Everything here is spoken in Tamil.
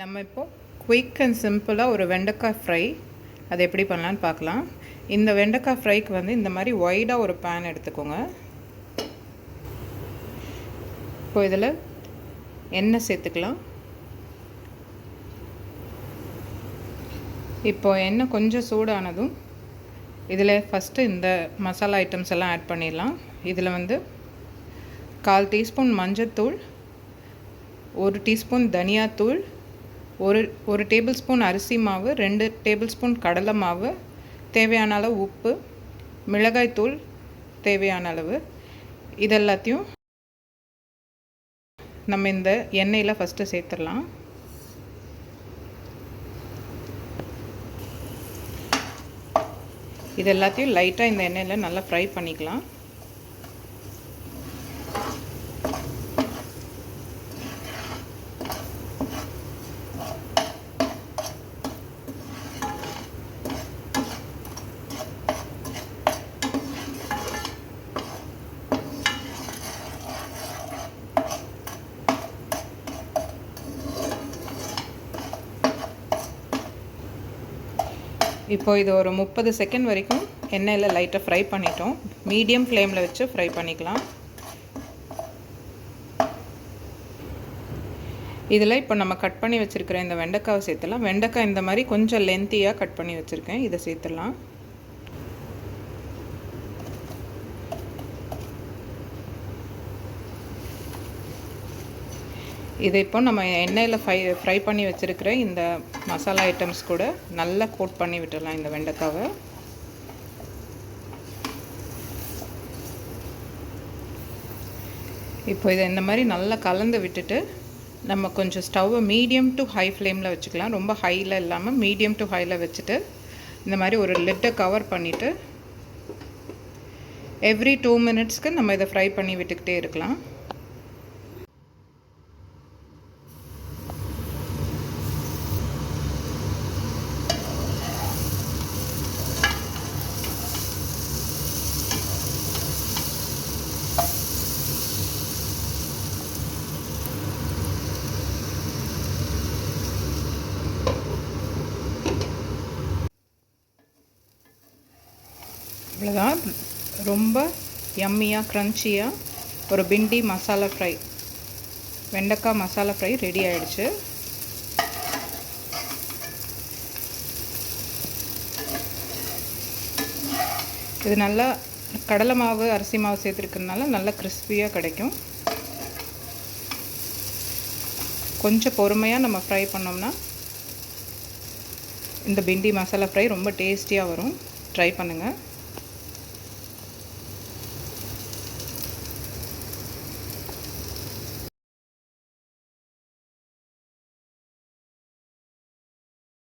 நம்ம இப்போது குயிக் அண்ட் சிம்பிளாக ஒரு வெண்டைக்காய் ஃப்ரை அது எப்படி பண்ணலான்னு பார்க்கலாம். இந்த வெண்டைக்காய் ஃப்ரைக்கு வந்து இந்த மாதிரி ஒய்டாக ஒரு பேன் எடுத்துக்கோங்க. இப்போ இதில் எண்ணெய் சேர்த்துக்கலாம். இப்போ எண்ணெய் கொஞ்சம் சூடானதும் இதில் ஃபஸ்ட்டு இந்த மசாலா ஐட்டம்ஸ் எல்லாம் ஆட் பண்ணிடலாம். இதில் வந்து கால் டீஸ்பூன் மஞ்சத்தூள் ஒரு டீஸ்பூன் தனியாத்தூள் ஒரு ஒரு டேபிள் ஸ்பூன் அரிசி மாவு ரெண்டு டேபிள் ஸ்பூன் கடலை மாவு தேவையான அளவு உப்பு மிளகாய்த்தூள் தேவையான அளவு. இதெல்லாத்தையும் நம்ம இந்த எண்ணெயில் ஃபஸ்ட்டு சேர்த்துடலாம். இது எல்லாத்தையும் லைட்டாக இந்த எண்ணெயில் நல்லா ஃப்ரை பண்ணிக்கலாம். இப்போ இது ஒரு முப்பது செகண்ட் வரைக்கும் எண்ணெயில் லைட்டாக ஃப்ரை பண்ணிட்டோம். மீடியம் ஃப்ளேமில் வச்சு ஃப்ரை பண்ணிக்கலாம். இதில் இப்போ நம்ம கட் பண்ணி வச்சுருக்கிற இந்த வெண்டைக்காவை சேர்த்துலாம் வெண்டைக்காய் இந்த மாதிரி கொஞ்சம் லென்த்தியாக கட் பண்ணி வச்சுருக்கேன். இதை சேர்த்துடலாம். இதை இப்போ நம்ம எண்ணெயில் ஃப்ரை ஃப்ரை பண்ணி வச்சுருக்கிற இந்த மசாலா ஐட்டம்ஸ் கூட நல்லா கோட் பண்ணி விட்டுடலாம் இந்த வெண்டைக்காவை. இப்போ இதை இந்த மாதிரி நல்லா கலந்து விட்டுட்டு நம்ம கொஞ்சம் ஸ்டவ்வை மீடியம் டு ஹை ஃப்ளேமில் வச்சுக்கலாம். ரொம்ப ஹையில் இல்லாமல் மீடியம் டு ஹையில் வச்சுட்டு இந்த மாதிரி ஒரு லிட்டை கவர் பண்ணிவிட்டு எவ்ரி டூ மினிட்ஸ்க்கு நம்ம இதை ஃப்ரை பண்ணி விட்டுக்கிட்டே இருக்கலாம். இவ்வளோதான் ரொம்ப எம்மியாக க்ரன்ச்சியாக ஒரு பிண்டி மசாலா ஃப்ரை வெண்டைக்காய் மசாலா ஃப்ரை ரெடி ஆகிடுச்சு இது நல்லா கடலை மாவு அரிசி மாவு சேர்த்துருக்கிறதுனால நல்லா கிறிஸ்பியாக கிடைக்கும். கொஞ்சம் பொறுமையாக நம்ம ஃப்ரை பண்ணோம்னா இந்த பிண்டி மசாலா ஃப்ரை ரொம்ப டேஸ்டியாக வரும். ட்ரை பண்ணுங்கள்